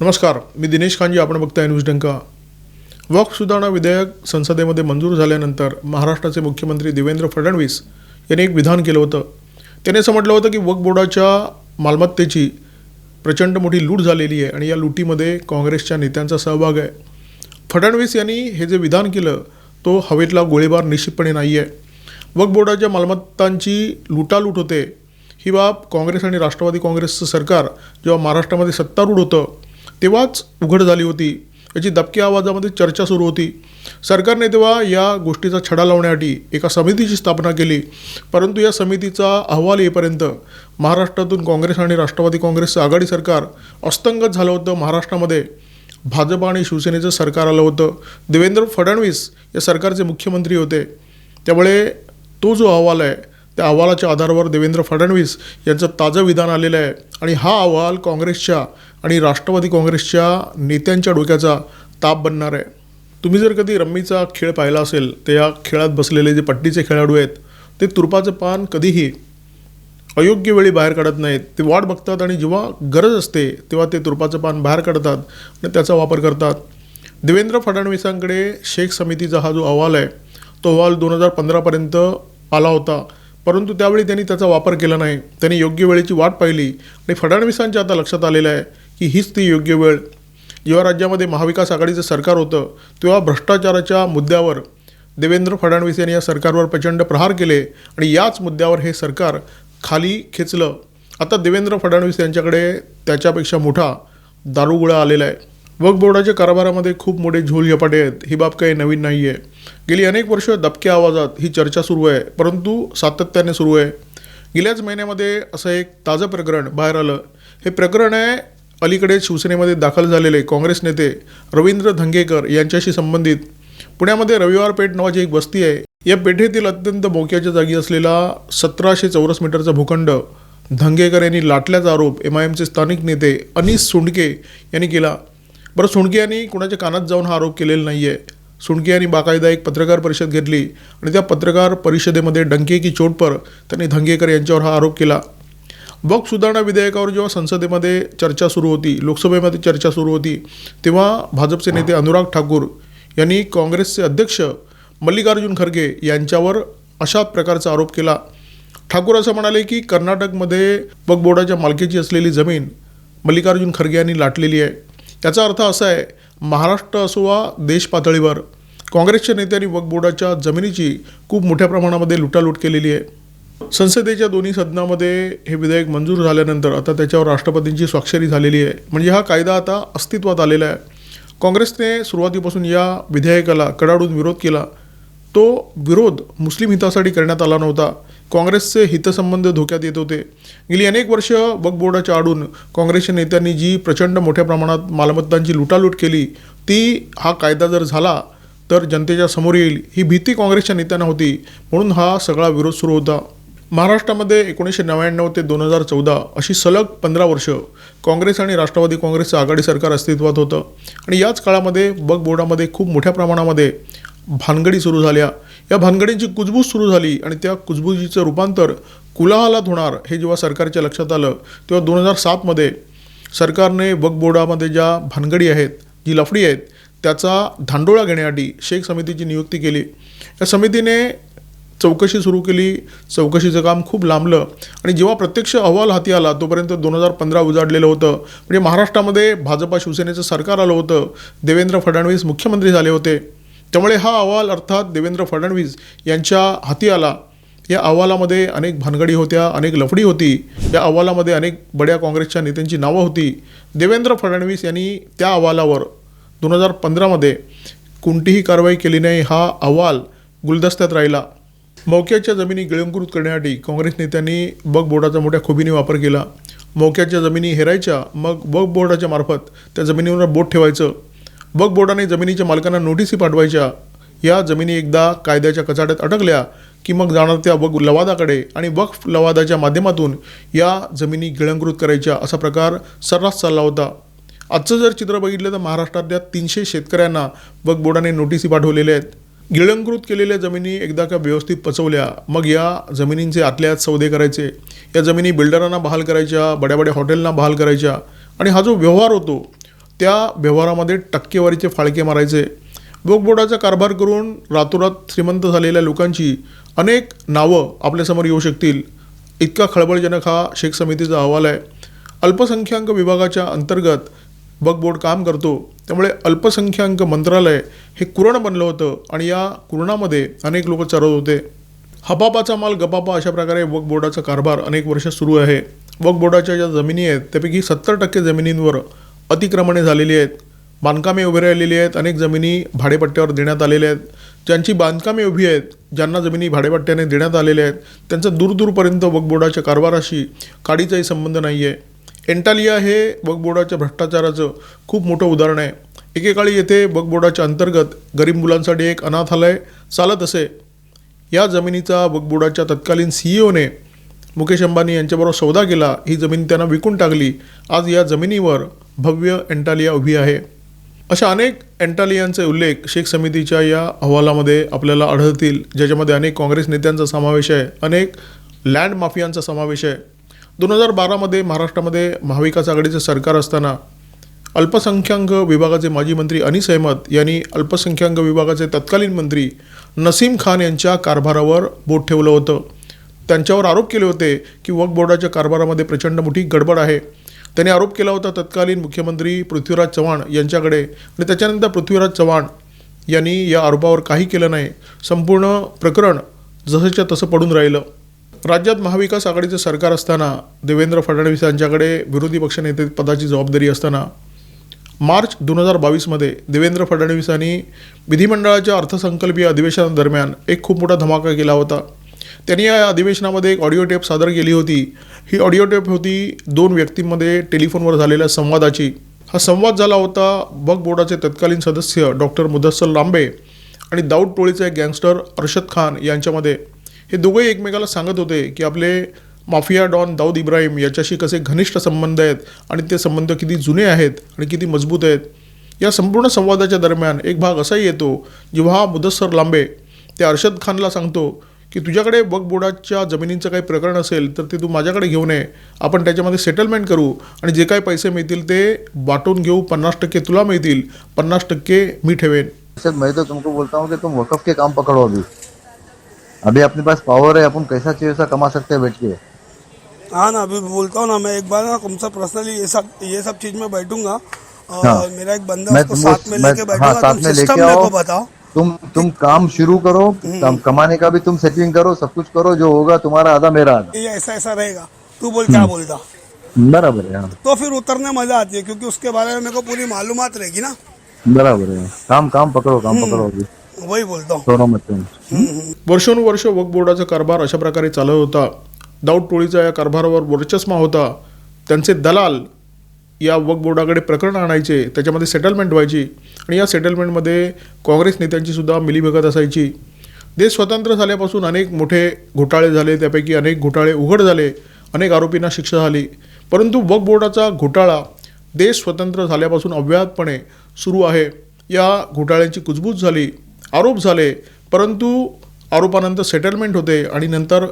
नमस्कार मी दिनेश खानजी आपण बघताय न्यूज डंका. वक्फ सुधारणा विधेयक संसदेमध्ये मंजूर झाल्यानंतर महाराष्ट्राचे मुख्यमंत्री देवेंद्र फडणवीस यांनी एक विधान केलं होतं. त्याने असं म्हटलं होतं की वक्फ बोर्डाच्या मालमत्तेची प्रचंड मोठी लूट झालेली आहे आणि या लुटीमध्ये काँग्रेसच्या नेत्यांचा सहभाग आहे. फडणवीस यांनी हे जे विधान केलं तो हवेतला गोळीबार निश्चितपणे नाही आहे वक्फ बोर्डाच्या मालमत्तांची लुटालूट होते. ही बाब काँग्रेस आणि राष्ट्रवादी काँग्रेसचं सरकार जेव्हा महाराष्ट्रामध्ये सत्तारूढ होतं तेव्हाच उघड झाली होती. याची दबक्या आवाजामध्ये चर्चा सुरू होती. सरकारने तेव्हा या गोष्टीचा छडा लावण्यासाठी एका समितीची स्थापना केली. परंतु या समितीचा अहवाल येईपर्यंत महाराष्ट्रातून काँग्रेस आणि राष्ट्रवादी काँग्रेसचं आघाडी सरकार अस्तंगत झालं होतं महाराष्ट्रामध्ये. भाजप आणि शिवसेनेचं सरकार आलं होतं. देवेंद्र फडणवीस या सरकारचे मुख्यमंत्री होते. त्यामुळे तो जो अहवाल आहे त्या अहवालाच्या आधारावर देवेंद्र फडणवीस यांचं ताजं विधान आलेलं आहे. आणि हा अहवाल काँग्रेसच्या आणि राष्ट्रवादी काँग्रेसच्या नेत्यांच्या डोक्याचा ताप बनणार आहे. तुम्ही जर कधी रम्मीचा खेळ पाहिला असेल तर या खेळात बसलेले जे पट्टीचे खेळाडू आहेत ते तुरपाचं पान कधीही अयोग्य वेळी बाहेर काढत नाहीत. ते वाट बघतात आणि जेव्हा गरज असते तेव्हा ते तुरपाचं पान बाहेर काढतात आणि त्याचा वापर करतात. देवेंद्र फडणवीसांकडे शेख समितीचा हा जो अहवाल आहे तो अहवाल दोन हजार पंधरापर्यंत आला होता. परंतु त्यावेळी त्यांनी त्याचा वापर केला नाही. त्यांनी योग्य वेळेची वाट पाहिली. आणि फडणवीसांच्या आता लक्षात आलेलं आहे की हीच ती योग्य वेळ. जेव्हा राज्यामध्ये महाविकास आघाडीचं सरकार होतं तेव्हा भ्रष्टाचाराच्या मुद्द्यावर देवेंद्र फडणवीस यांनी या सरकारवर प्रचंड प्रहार केले आणि याच मुद्द्यावर हे सरकार खाली खेचलं. आता देवेंद्र फडणवीस यांच्याकडे त्याच्यापेक्षा मोठा दारुगोळा आलेला आहे. वक्फ बोर्डाच्या कारभारामध्ये खूप मोठे झोल झपाटे आहेत. ही बाब काही नवीन नाही आहे गेली अनेक वर्ष दबक्या आवाजात ही चर्चा सुरू आहे परंतु सातत्याने सुरू आहे. गेल्याच महिन्यामध्ये असं एक ताजं प्रकरण बाहेर आलं. हे प्रकरण आहे अलीकडे शिवसेनेमध्ये दाखल झालेले काँग्रेस नेते रवींद्र धंगेकर यांच्याशी संबंधित. पुण्यामध्ये रविवार पेठ नावाची एक वस्ती आहे. या पेठेतील अत्यंत मोक्याच्या जागी असलेला सतराशे चौरस मीटरचा भूखंड. धंगेकर यांनी लाटल्याचा आरोप एम आय एमचे स्थानिक नेते अनिस सुंडके यांनी केला. बरं सुंडके यांनी कुणाच्या कानात जाऊन हा आरोप केलेला नाही आहे सुंडके यांनी बाकायदा एक पत्रकार परिषद घेतली आणि त्या पत्रकार परिषदेमध्ये डंके की चोट पर त्यांनी धंगेकर यांच्यावर हा आरोप केला. वक्फ सुधारणा विधेयकावर जेव्हा संसदेमध्ये चर्चा सुरू होती लोकसभेमध्ये चर्चा सुरू होती तेव्हा भाजपचे नेते अनुराग ठाकूर यांनी काँग्रेसचे अध्यक्ष मल्लिकार्जुन खरगे यांच्यावर अशा प्रकारचा आरोप केला. ठाकूर असं म्हणाले की कर्नाटकमध्ये वक्फ बोर्डाच्या मालकीची असलेली जमीन मल्लिकार्जुन खरगे यांनी लाटलेली आहे. याचा अर्थ असा आहे महाराष्ट्र असो वा देश पातळीवर काँग्रेसच्या नेत्यांनी वक्फ बोर्डाच्या जमिनीची खूप मोठ्या प्रमाणामध्ये लुटालूट केलेली आहे. संसदेच्या दोन्ही सदनामध्ये हे विधेयक मंजूर झाल्यानंतर आता त्याच्यावर राष्ट्रपतींची स्वाक्षरी झालेली आहे. म्हणजे हा कायदा आता अस्तित्वात आलेला आहे. काँग्रेसने सुरुवातीपासून या विधेयकाला कडाडून विरोध केला. तो विरोध मुस्लिम हितासाठी करण्यात आला नव्हता. काँग्रेसचे हितसंबंध धोक्यात येत होते. गेली अनेक वर्ष वक्फ बोर्डाच्या आडून काँग्रेसच्या नेत्यांनी जी प्रचंड मोठ्या प्रमाणात मालमत्तांची लुटालूट केली ती हा कायदा जर झाला तर जनतेच्या समोर येईल. ही भीती काँग्रेसच्या नेत्यांना होती. म्हणून हा सगळा विरोध सुरू होता. महाराष्ट्रामध्ये एकोणीसशे नव्याण्णव ते दोन हजार चौदा अशी सलग पंधरा वर्ष काँग्रेस आणि राष्ट्रवादी काँग्रेसचं आघाडी सरकार अस्तित्वात होतं. आणि याच काळामध्ये बग बोर्डामध्ये खूप मोठ्या प्रमाणामध्ये भानगडी सुरू झाल्या. या भानगडींची कुजबूज सुरू झाली आणि त्या कुजबुजीचं रूपांतर कुलाहलात होणार हे जेव्हा सरकारच्या लक्षात आलं तेव्हा दोन हजार सातमध्ये सरकारने बगबोर्डामध्ये बोर्डामध्ये ज्या भानगडी आहेत जी लफडी आहेत त्याचा धांडोळा घेण्यासाठी शेख समितीची नियुक्ती केली. या समितीने चौकशी सुरू केली. चौकशीचं काम खूप लांबलं. आणि जेव्हा प्रत्यक्ष अहवाल हाती आला तोपर्यंत दोन हजार पंधरा उजाडलेलं होतं. म्हणजे महाराष्ट्रामध्ये भाजपा शिवसेनेचं सरकार आलं होतं. देवेंद्र फडणवीस मुख्यमंत्री झाले होते. त्यामुळे हा अहवाल अर्थात देवेंद्र फडणवीस यांच्या हाती आला. या अहवालामध्ये अनेक भानगडी होत्या अनेक लफडी होती. या अहवालामध्ये अनेक बड्या काँग्रेसच्या नेत्यांची नावं होती. देवेंद्र फडणवीस यांनी त्या अहवालावर दोन हजार पंधरामध्ये कोणतीही कारवाई केली नाही हा अहवाल गुलदस्त्यात राहिला. मौक्याच्या जमिनी गिळंकृत करण्यासाठी काँग्रेस नेत्यांनी बग बोर्डाचा मोठ्या खुबीने वापर केला. मौक्याच्या जमिनी हेरायच्या मग बग बोर्डाच्या मार्फत त्या जमिनीवर बोट ठेवायचं. बग बोर्डाने जमिनीच्या मालकांना नोटीसी पाठवायच्या. या जमिनी एकदा कायद्याच्या कचाट्यात अटकल्या की मग जाणार त्या वग लवादाकडे आणि वक्फ लवादाच्या माध्यमातून या जमिनी गिळंकृत करायच्या असा प्रकार सर्रास चालला होता. आजचं जर चित्र बघितलं तर महाराष्ट्रातल्या तीनशे शेतकऱ्यांना वक बोर्डाने नोटीसी पाठवलेल्या आहेत. गिळंकृत केलेल्या जमिनी एकदा का व्यवस्थित पचवल्या मग या जमिनींचे आतल्या आत सौदे करायचे. या जमिनी बिल्डरांना बहाल करायच्या बड्या बड्या हॉटेलना बहाल करायच्या. आणि हा जो व्यवहार होतो त्या व्यवहारामध्ये टक्केवारीचे फाळके मारायचे. वक्फ बोर्डाचा कारभार करून रातोरात श्रीमंत झालेल्या लोकांची अनेक नावं आपल्यासमोर येऊ शकतील. इतका खळबळजनक हा शेख समितीचा अहवाल आहे. अल्पसंख्याक विभागाच्या अंतर्गत वक्फ बोर्ड काम करतो. त्यामुळे अल्पसंख्याक मंत्रालय हे कुरण बनलं होतं आणि या कुरणामध्ये अनेक लोक चरत होते. हपापाचा माल गपापा अशा प्रकारे वक्फ बोर्डाचा कारभार अनेक वर्ष सुरू आहे. वक्फ बोर्डाच्या ज्या जमिनी आहेत त्यापैकी सत्तर टक्के जमिनींवर अतिक्रमणे झालेली आहेत. बांधकामे उभे राहिलेली आहेत अनेक जमिनी भाडेपट्ट्यावर देण्यात आलेल्या आहेत. ज्यांची बांधकामे उभी आहेत ज्यांना जमिनी भाडेपट्ट्याने देण्यात आलेल्या आहेत त्यांचा दूरदूरपर्यंत वक्फ बोर्डाच्या कारभाराशी काडीचाही संबंध नाही आहे एंटालिया हे बगबोर्डाच्या भ्रष्टाचाराचं खूप मोठं उदाहरण आहे. एकेकाळी येथे बगबोर्डाच्या अंतर्गत गरीब मुलांसाठी एक अनाथालय चालत असे. या जमिनीचा बगबोर्डाच्या तत्कालीन सी ओने मुकेश अंबानी यांच्याबरोबर सौदा केला. ही जमीन त्यांना विकून टाकली. आज या जमिनीवर भव्य एंटालिया उभी आहे. अशा अनेक एंटालियांचे उल्लेख शेख समितीच्या या अहवालामध्ये आपल्याला आढळतील ज्याच्यामध्ये अनेक काँग्रेस नेत्यांचा समावेश आहे अनेक लँड माफियांचा समावेश आहे. दोन हजार बारामध्ये महाराष्ट्रामध्ये महाविकास आघाडीचं सरकार असताना अल्पसंख्याक विभागाचे माजी मंत्री अनिस अहमद यांनी अल्पसंख्याक विभागाचे तत्कालीन मंत्री नसीम खान यांच्या कारभारावर बोट ठेवलं होतं. त्यांच्यावर आरोप केले होते की वक्फ बोर्डाच्या कारभारामध्ये प्रचंड मोठी गडबड आहे. त्यांनी आरोप केला होता तत्कालीन मुख्यमंत्री पृथ्वीराज चव्हाण यांच्याकडे आणि त्याच्यानंतर पृथ्वीराज चव्हाण यांनी या आरोपावर काही केलं नाही. संपूर्ण प्रकरण जसंच्या तसं पडून राहिलं. राज्यात महाविकास आघाडीचं सरकार असताना देवेंद्र फडणवीस यांच्याकडे विरोधी पक्षनेते पदाची जबाबदारी असताना मार्च दोन हजार बावीसमध्ये देवेंद्र फडणवीसांनी विधिमंडळाच्या अर्थसंकल्पीय अधिवेशनादरम्यान एक खूप मोठा धमाका केला होता. त्यांनी या अधिवेशनामध्ये एक ऑडिओ टेप सादर केली होती. ही ऑडिओ टेप होती दोन व्यक्तींमध्ये टेलिफोनवर झालेल्या संवादाची. हा संवाद झाला होता बग बोर्डाचे तत्कालीन सदस्य डॉक्टर मुदस्सल लांबे आणि दाऊद टोळीचे एक गँगस्टर अर्शद खान यांच्यामध्ये. हे दोघंही एकमेकाला सांगत होते की आपले माफिया डॉन दाऊद इब्राहिम याच्याशी कसे घनिष्ठ संबंध आहेत आणि ते संबंध किती जुने आहेत आणि किती मजबूत आहेत. या संपूर्ण संवादाच्या दरम्यान एक भाग असाही येतो जेव्हा मुदस्सर लांबे ते अर्शद खानला सांगतो की तुझ्याकडे वक्फ बोर्डाच्या जमिनीचं काही प्रकरण असेल तर ते तू माझ्याकडे घेऊन ये. आपण त्याच्यामध्ये सेटलमेंट करू आणि जे काही पैसे मिळतील ते वाटून घेऊ. पन्नास टक्के तुला मिळतील. पन्नास टक्के मी ठेवेन. सर मैं तो तुमको बोलता हूँ कि तुम वकफ के काम पकड़ो अभी. अभी अपने पास पावर है अपन कैसा चाहिए वैसा कमा सकते हैं बैठ के? हाँ ना अभी बोलता हूँ ना मैं एक बार ना तुमसे पर्सनली ये सब ये सब चीज़ में बैठूँगा और हाँ। मेरा एक बंदा मैं उसको साथ में लेके हाँ, बैठूँगा साथ तुम में सिस्टम लेके मेरे आओ। को बताओ। तुम तुम काम शुरू करो काम कमाने का भी तुम सेटिंग करो सब कुछ करो जो होगा तुम्हारा आधा मेरा आधा। ये ऐसा ऐसा रहेगा। तू बोल क्या बोलता? बराबर है हाँ। तो फिर उतरने मज़ा आती है क्योंकि उसके बारे में मेरे को पूरी मालूम रहेगी ना। बराबर है काम काम पकड़ो काम पकड़ो अभी। वही बोलता हूँ। दोनों मत तुम वर्षोनुवर्ष वक्फ बोर्डाचा कारभार अशा प्रकारे चालत होता. दाऊद टोळीचा या कारभारावर वर्चस्मा होता. त्यांचे दलाल या वक्फ बोर्डाकडे प्रकरण आणायचे त्याच्यामध्ये सेटलमेंट व्हायची आणि या सेटलमेंटमध्ये काँग्रेस नेत्यांची सुद्धा मिलीभगत असायची. देश स्वतंत्र झाल्यापासून अनेक मोठे घोटाळे झाले त्यापैकी अनेक घोटाळे उघड झाले अनेक आरोपींना शिक्षा झाली. परंतु वक्फ बोर्डाचा घोटाळा देश स्वतंत्र झाल्यापासून अव्याहतपणे सुरू आहे. या घोटाळ्यांची कुजबूज झाली. आरोप झाले परंतु आरोपानंतर सेटलमेंट होते आणि नंतर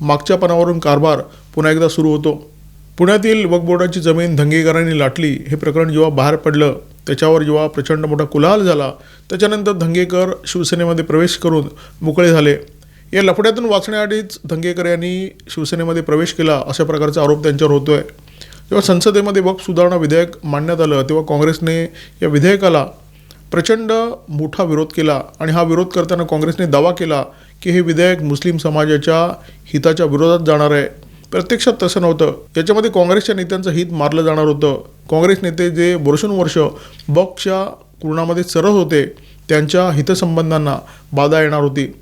मागच्या पानावरून कारभार पुन्हा एकदा सुरू होतो. पुण्यातील वक्फ बोर्डाची जमीन धंगेकरांनी लाटली हे प्रकरण जेव्हा बाहेर पडलं. त्याच्यावर जेव्हा प्रचंड मोठा कुलाहल झाला. त्याच्यानंतर धंगेकर शिवसेनेमध्ये प्रवेश करून मोकळे झाले. या लफड्यातून वाचण्यासाठीच धंगेकर यांनी शिवसेनेमध्ये प्रवेश केला अशा प्रकारचा आरोप त्यांच्यावर होतो आहे जेव्हा संसदेमध्ये वक्फ सुधारणा विधेयक मांडण्यात आलं तेव्हा काँग्रेसने या विधेयकाला प्रचंड मोठा विरोध केला आणि हा विरोध करताना काँग्रेसने दावा केला की हे विधेयक मुस्लिम समाजाच्या हिताच्या विरोधात जाणार आहे. प्रत्यक्षात तसं नव्हतं. याच्यामध्ये काँग्रेसच्या नेत्यांचं हित मारलं जाणार होतं. काँग्रेस नेते जे वर्षानुवर्ष बॉक्सच्या कुरणामध्ये सरळ होते त्यांच्या हितसंबंधांना बाधा येणार होती.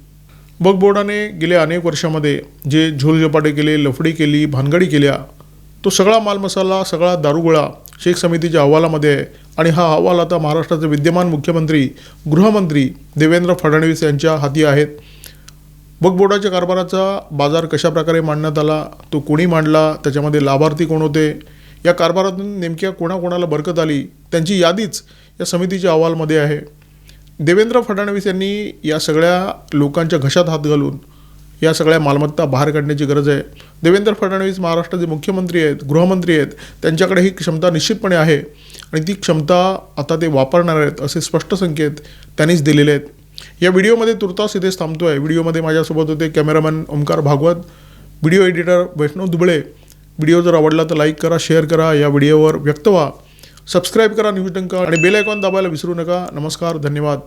बग बोर्डाने गेल्या अनेक वर्षामध्ये जे झोलझपाटे केले लफडी केली भानगडी केल्या तो सगळा मालमसाला सगळा दारुगोळा शेख समितीच्या अहवालामध्ये आहे. आणि हा अहवाल आता महाराष्ट्राचे विद्यमान मुख्यमंत्री गृहमंत्री देवेंद्र फडणवीस यांच्या हाती आहेत. बोर्डाच्या कारभाराचा बाजार कशाप्रकारे मांडण्यात आला तो कोणी मांडला त्याच्यामध्ये लाभार्थी कोण होते या कारभारातून नेमक्या कोणाकोणाला बरकत आली त्यांची यादीच या समितीच्या अहवालमध्ये आहे. देवेंद्र फडणवीस यांनी या सगळ्या लोकांच्या घशात हात घालून या सगळ्या मालमत्ता बाहेर काढण्याची गरज आहे. देवेंद्र फडणवीस महाराष्ट्राचे मुख्यमंत्री आहेत गृहमंत्री आहेत त्यांच्याकडे ही क्षमता निश्चितपणे आहे. आणि ती क्षमता आता ते वापरणार आहेत असे स्पष्ट संकेत त्यांनीच दिलेले आहेत. या व्हिडिओमध्ये तुर्तास इथेच थांबतो आहे व्हिडिओमध्ये माझ्यासोबत होते cameraman Omkar Bhagwat video editor Vaishnav Duble. Video जर आवडला तर लाईक करा शेअर करा या व्हिडिओवर व्यक्त व्हा. सबस्क्राईब करा न्यूज डंका आणि बेल आयकॉन दाबायला विसरू नका. नमस्कार धन्यवाद.